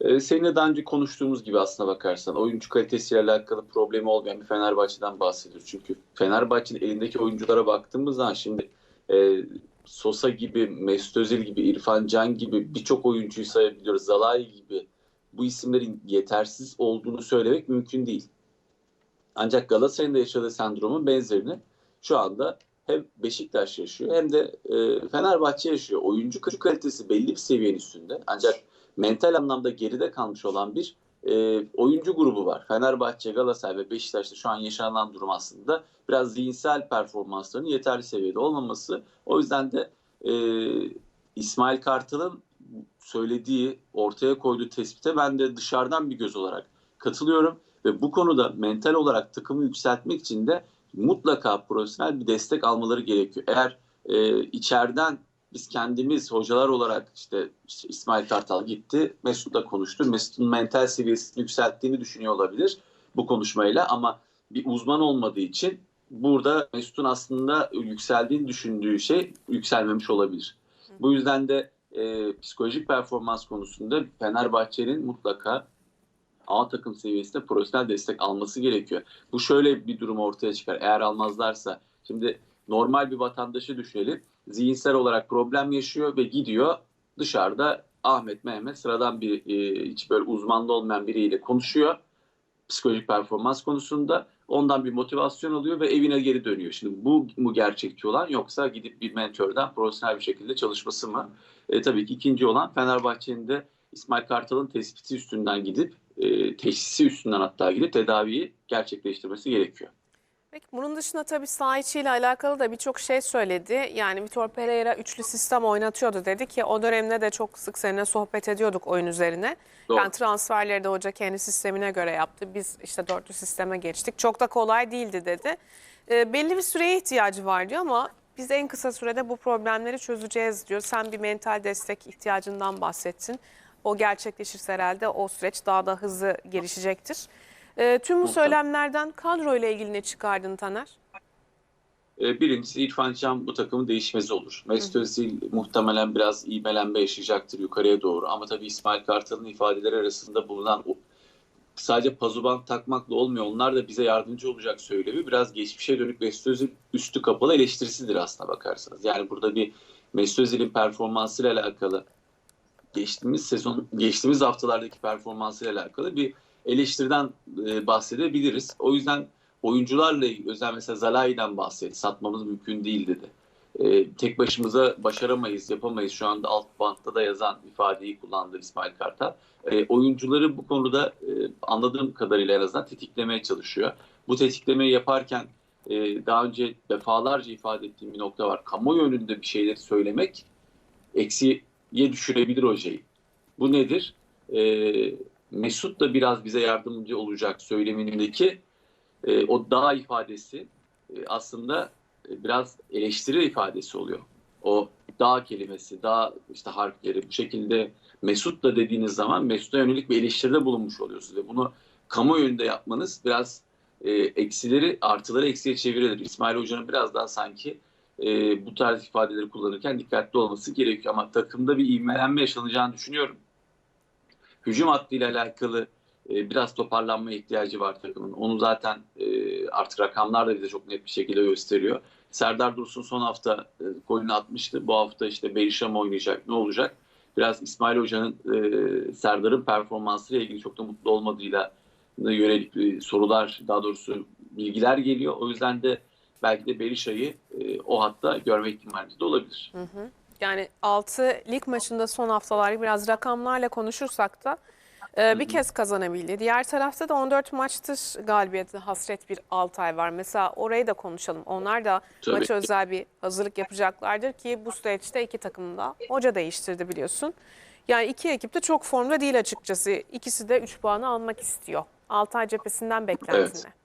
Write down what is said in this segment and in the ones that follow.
Ee, seninle daha önce konuştuğumuz gibi aslına bakarsan oyuncu kalitesiyle alakalı problemi olmayan bir Fenerbahçe'den bahsediyoruz. Çünkü Fenerbahçe'nin elindeki oyunculara baktığımız zaman şimdi e, Sosa gibi, Mesut Özil gibi, İrfan Can gibi birçok oyuncuyu sayabiliyoruz. Zalai gibi bu isimlerin yetersiz olduğunu söylemek mümkün değil. Ancak Galatasaray'ın da yaşadığı sendromun benzerini şu anda hem Beşiktaş yaşıyor hem de e, Fenerbahçe yaşıyor. Oyuncu kalitesi belli bir seviyenin üstünde. Ancak mental anlamda geride kalmış olan bir e, oyuncu grubu var. Fenerbahçe, Galatasaray ve Beşiktaş'ta şu an yaşanan durum aslında biraz zihinsel performanslarının yeterli seviyede olmaması. O yüzden de e, İsmail Kartal'ın söylediği, ortaya koyduğu tespite ben de dışarıdan bir göz olarak katılıyorum. Ve bu konuda mental olarak takımı yükseltmek için de mutlaka profesyonel bir destek almaları gerekiyor. Eğer e, içeriden biz kendimiz hocalar olarak işte, işte İsmail Kartal gitti, Mesut'la konuştu. Mesut'un mental seviyesini yükselttiğini düşünüyor olabilir bu konuşmayla ama bir uzman olmadığı için burada Mesut'un aslında yükseldiğini düşündüğü şey yükselmemiş olabilir. Bu yüzden de e, psikolojik performans konusunda Fenerbahçe'nin mutlaka A takım seviyesinde profesyonel destek alması gerekiyor. Bu şöyle bir durum ortaya çıkar. Eğer almazlarsa şimdi normal bir vatandaşı düşünelim. Zihinsel olarak problem yaşıyor ve gidiyor dışarıda Ahmet Mehmet sıradan bir e, hiç böyle uzmanlı olmayan biriyle konuşuyor. Psikolojik performans konusunda ondan bir motivasyon alıyor ve evine geri dönüyor. Şimdi bu mu gerçekçi olan yoksa gidip bir mentörden profesyonel bir şekilde çalışması mı? E, tabii ki ikinci olan Fenerbahçe'nin de İsmail Kartal'ın tespiti üstünden gidip e, teşhisi üstünden hatta gidip tedaviyi gerçekleştirmesi gerekiyor. Peki bunun dışında tabii saha içiyle alakalı da birçok şey söyledi. Yani Vitor Pereira üçlü sistem oynatıyordu dedi ki o dönemde de çok sık seninle sohbet ediyorduk oyun üzerine. Doğru. Yani transferleri de hoca kendi sistemine göre yaptı. Biz işte dörtlü sisteme geçtik. Çok da kolay değildi dedi. E, belli bir süreye ihtiyacı var diyor ama biz en kısa sürede bu problemleri çözeceğiz diyor. Sen bir mental destek ihtiyacından bahsettin. O gerçekleşirse herhalde o süreç daha da hızlı gelişecektir. E, tüm bu söylemlerden kadro ile ilgili ne çıkardın Taner? E, birincisi İrfan Can bu takımın değişmezi olur. Mesut Özil muhtemelen biraz iğmelenme yaşayacaktır yukarıya doğru. Ama tabii İsmail Kartal'ın ifadeleri arasında bulunan o, sadece pazuban takmakla olmuyor. Onlar da bize yardımcı olacak söylemi biraz geçmişe dönük Mesut Özil üstü kapalı eleştirisidir aslına bakarsanız. Yani burada bir Mesut Özil'in performansıyla alakalı geçtiğimiz sezon, geçtiğimiz haftalardaki performansıyla alakalı bir eleştiriden e, bahsedebiliriz. O yüzden oyuncularla özel mesela Zalai'den bahsetti. Satmamız mümkün değil dedi. E, tek başımıza başaramayız, yapamayız. Şu anda alt bantta da yazan ifadeyi kullandı İsmail Kartal. E, oyuncuları bu konuda e, anladığım kadarıyla en azından tetiklemeye çalışıyor. Bu tetiklemeyi yaparken e, daha önce defalarca ifade ettiğim bir nokta var. Kamuoyu önünde bir şeyleri söylemek eksiye düşürebilir hocayı. Bu nedir? E, Mesut da biraz bize yardımcı olacak söylemindeki e, o dağ ifadesi e, aslında e, biraz eleştiri ifadesi oluyor. O dağ kelimesi, dağ işte harfleri bu şekilde Mesut da dediğiniz zaman Mesut'a yönelik bir eleştiride bulunmuş oluyorsunuz ve bunu kamuoyunda yapmanız biraz e, eksileri artıları eksiye çevirir. İsmail Hoca'nın biraz daha sanki e, bu tarz ifadeleri kullanırken dikkatli olması gerekiyor ama takımda bir ivmelenme yaşanacağını düşünüyorum hücum hattıyla alakalı e, biraz toparlanma ihtiyacı var takımın. Onu zaten e, artık rakamlar da bize çok net bir şekilde gösteriyor. Serdar Dursun son hafta e, golünü atmıştı. Bu hafta işte Berisham oynayacak. Ne olacak? Biraz İsmail Hoca'nın e, Serdar'ın performansıyla ilgili çok da mutlu olmadığıyla yönelik e, sorular, daha doğrusu bilgiler geliyor. O yüzden de belki de Berisha'yı e, o hatta görme ihtimalimiz de olabilir. Hı hı. Yani 6 lig maçında son haftalar biraz rakamlarla konuşursak da e, bir kez kazanabildi. Diğer tarafta da 14 maçtır galibiyeti hasret bir Altay var. Mesela orayı da konuşalım. Onlar da Tabii. maça özel bir hazırlık yapacaklardır ki bu süreçte iki takım da hoca değiştirdi biliyorsun. Yani iki ekip de çok formda değil açıkçası. İkisi de 3 puanı almak istiyor. Altay cephesinden beklentin Evet.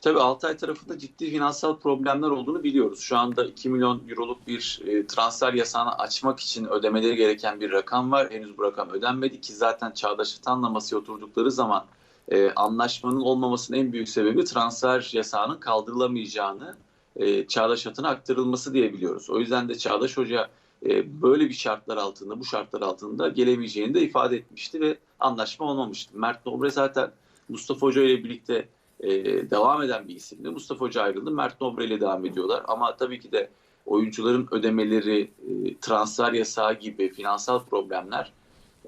Tabii Altay tarafında ciddi finansal problemler olduğunu biliyoruz. Şu anda 2 milyon euroluk bir e, transfer yasağını açmak için ödemeleri gereken bir rakam var. Henüz bu rakam ödenmedi ki zaten Çağdaş Atan'la masaya oturdukları zaman e, anlaşmanın olmamasının en büyük sebebi transfer yasağının kaldırılamayacağını e, Çağdaş Atan'a aktarılması diye biliyoruz. O yüzden de Çağdaş Hoca e, böyle bir şartlar altında, bu şartlar altında gelemeyeceğini de ifade etmişti ve anlaşma olmamıştı. Mert Nobre zaten Mustafa Hoca ile birlikte e, devam eden bir isimdi. Mustafa Hoca ayrıldı, Mert Nobre ile devam ediyorlar. Ama tabii ki de oyuncuların ödemeleri, e, transfer yasağı gibi finansal problemler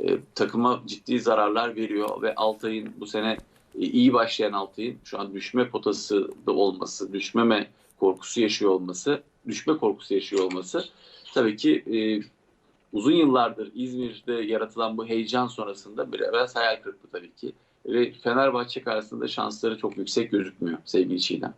e, takıma ciddi zararlar veriyor ve Altay'ın bu sene e, iyi başlayan Altay'ın şu an düşme potası da olması, düşmeme korkusu yaşıyor olması, düşme korkusu yaşıyor olması tabii ki e, uzun yıllardır İzmir'de yaratılan bu heyecan sonrasında biraz hayal kırıklığı tabii ki. Ve Fenerbahçe karşısında şansları çok yüksek gözükmüyor sevgili Çiğdem.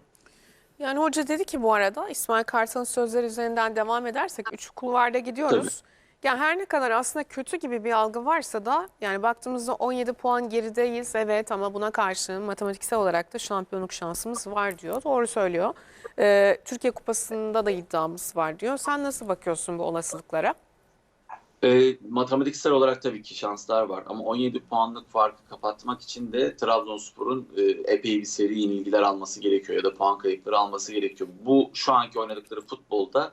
Yani hoca dedi ki bu arada İsmail Kartal'ın sözleri üzerinden devam edersek üç kulvarda gidiyoruz. Yani her ne kadar aslında kötü gibi bir algı varsa da yani baktığımızda 17 puan gerideyiz evet ama buna karşın matematiksel olarak da şampiyonluk şansımız var diyor. Doğru söylüyor. Ee, Türkiye Kupası'nda da iddiamız var diyor. Sen nasıl bakıyorsun bu olasılıklara? E, matematiksel olarak tabii ki şanslar var ama 17 puanlık farkı kapatmak için de Trabzonspor'un e, epey bir seri yenilgiler alması gerekiyor ya da puan kayıpları alması gerekiyor. Bu şu anki oynadıkları futbolda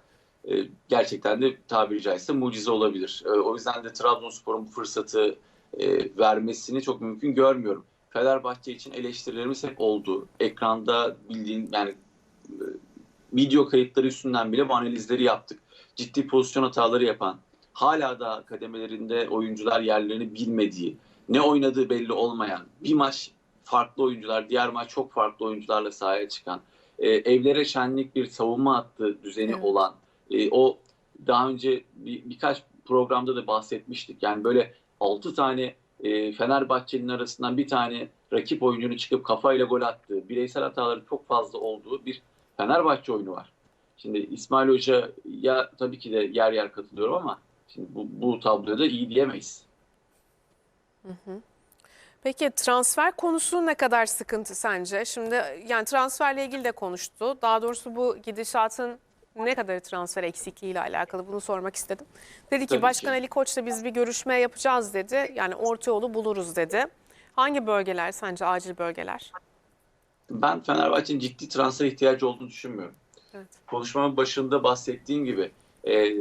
e, gerçekten de tabiri caizse mucize olabilir. E, o yüzden de Trabzonspor'un bu fırsatı e, vermesini çok mümkün görmüyorum. Fenerbahçe için eleştirilerimiz hep oldu. Ekranda bildiğin yani e, video kayıtları üstünden bile bu analizleri yaptık. Ciddi pozisyon hataları yapan, hala da kademelerinde oyuncular yerlerini bilmediği, ne oynadığı belli olmayan, bir maç farklı oyuncular, diğer maç çok farklı oyuncularla sahaya çıkan, e, evlere şenlik bir savunma hattı düzeni Evet. olan, e, o daha önce bir, birkaç programda da bahsetmiştik. Yani böyle 6 tane e, Fenerbahçe'nin arasından bir tane rakip oyuncunun çıkıp kafayla gol attığı, bireysel hataları çok fazla olduğu bir Fenerbahçe oyunu var. Şimdi İsmail Hoca'ya tabii ki de yer yer katılıyorum ama şimdi bu, bu tabloda iyi diyemeyiz. Peki transfer konusu ne kadar sıkıntı sence? Şimdi yani transferle ilgili de konuştu. Daha doğrusu bu gidişatın ne kadar transfer eksikliğiyle alakalı bunu sormak istedim. Dedi ki Tabii Başkan ki. Ali Koç'la biz bir görüşme yapacağız dedi. Yani orta yolu buluruz dedi. Hangi bölgeler sence acil bölgeler? Ben Fenerbahçe'nin ciddi transfer ihtiyacı olduğunu düşünmüyorum. Evet. Konuşmamın başında bahsettiğim gibi e,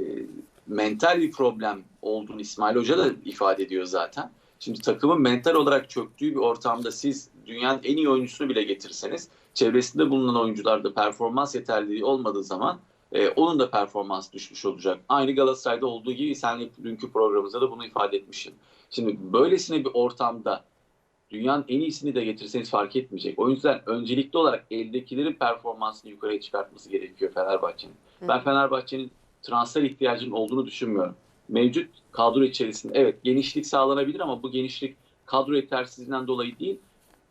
mental bir problem olduğunu İsmail Hoca da ifade ediyor zaten. Şimdi takımın mental olarak çöktüğü bir ortamda siz dünyanın en iyi oyuncusunu bile getirseniz çevresinde bulunan oyuncularda performans yeterliliği olmadığı zaman e, onun da performans düşmüş olacak. Aynı Galatasaray'da olduğu gibi senle dünkü programımızda da bunu ifade etmişim. Şimdi böylesine bir ortamda dünyanın en iyisini de getirseniz fark etmeyecek. O yüzden öncelikli olarak eldekilerin performansını yukarıya çıkartması gerekiyor Fenerbahçe'nin. Ben Fenerbahçe'nin transfer ihtiyacının olduğunu düşünmüyorum. Mevcut kadro içerisinde evet genişlik sağlanabilir ama bu genişlik kadro yetersizliğinden dolayı değil.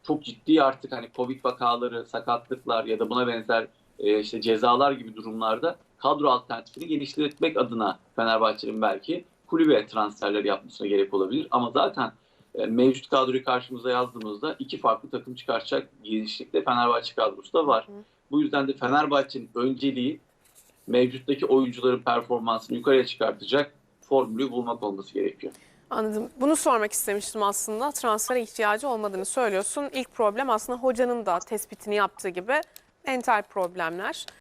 Çok ciddi artık hani Covid vakaları, sakatlıklar ya da buna benzer e, işte cezalar gibi durumlarda kadro alternatifini genişletmek adına Fenerbahçe'nin belki kulübe transferler yapmasına gerek olabilir. Ama zaten e, mevcut kadroyu karşımıza yazdığımızda iki farklı takım çıkartacak genişlikte Fenerbahçe kadrosu da var. Hı. Bu yüzden de Fenerbahçe'nin önceliği mevcuttaki oyuncuların performansını yukarıya çıkartacak formülü bulmak olması gerekiyor. Anladım. Bunu sormak istemiştim aslında. Transfere ihtiyacı olmadığını söylüyorsun. İlk problem aslında hocanın da tespitini yaptığı gibi mental problemler.